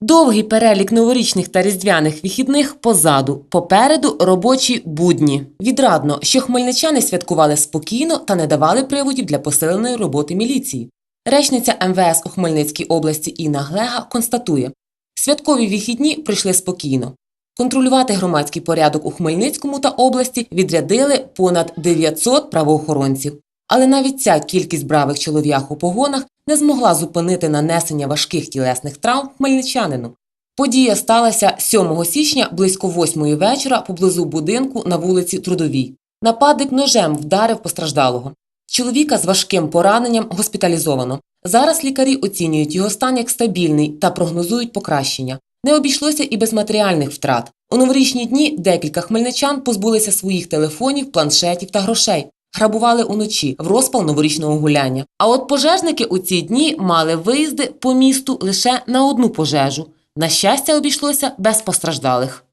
Довгий перелік новорічних та різдвяних вихідних позаду, попереду робочі будні. Відрадно, що хмельничани святкували спокійно та не давали приводів для посиленої роботи міліції. Речниця МВС у Хмельницькій області Інна Глега констатує, святкові вихідні прийшли спокійно. Контролювати громадський порядок у Хмельницькому та області відрядили понад 900 правоохоронців. Але навіть ця кількість бравих чолов'ях у погонах не змогла зупинити нанесення важких тілесних травм хмельничанину. Подія сталася 7 січня близько 8 вечора поблизу будинку на вулиці Трудовій. Нападник ножем вдарив постраждалого. Чоловіка з важким пораненням госпіталізовано. Зараз лікарі оцінюють його стан як стабільний та прогнозують покращення. Не обійшлося і без матеріальних втрат. У новорічні дні декілька хмельничан позбулися своїх телефонів, планшетів та грошей. Грабували уночі в розпал новорічного гуляння. А от пожежники у ці дні мали виїзди по місту лише на одну пожежу. На щастя, обійшлося без постраждалих.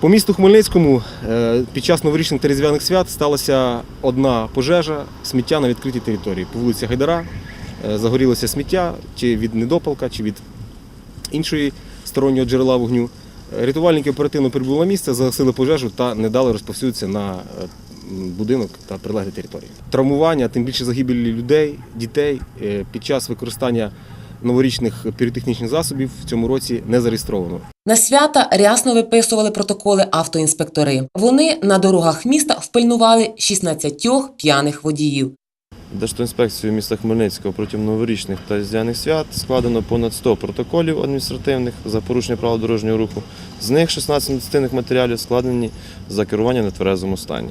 По місту Хмельницькому е, під час новорічних та різдвяних свят сталася одна пожежа сміття на відкритій території. По вулиці Гайдара е, загорілося сміття чи від недопалка, чи від іншої стороннього джерела вогню. Рятувальники оперативно прибули на місце, загасили пожежу та не дали розповсюдитися на е, будинок та прилеглі території. Травмування, тим більше загибелі людей, дітей е, під час використання новорічних піротехнічних засобів в цьому році не зареєстровано. На свята рясно виписували протоколи автоінспектори. Вони на дорогах міста впильнували 16 п'яних водіїв. Держінспекцією міста Хмельницького протягом новорічних та різдвяних свят складено понад 100 протоколів адміністративних за порушення правил дорожнього руху. З них 16 адміністративних матеріалів складені за керування на тверезому стані.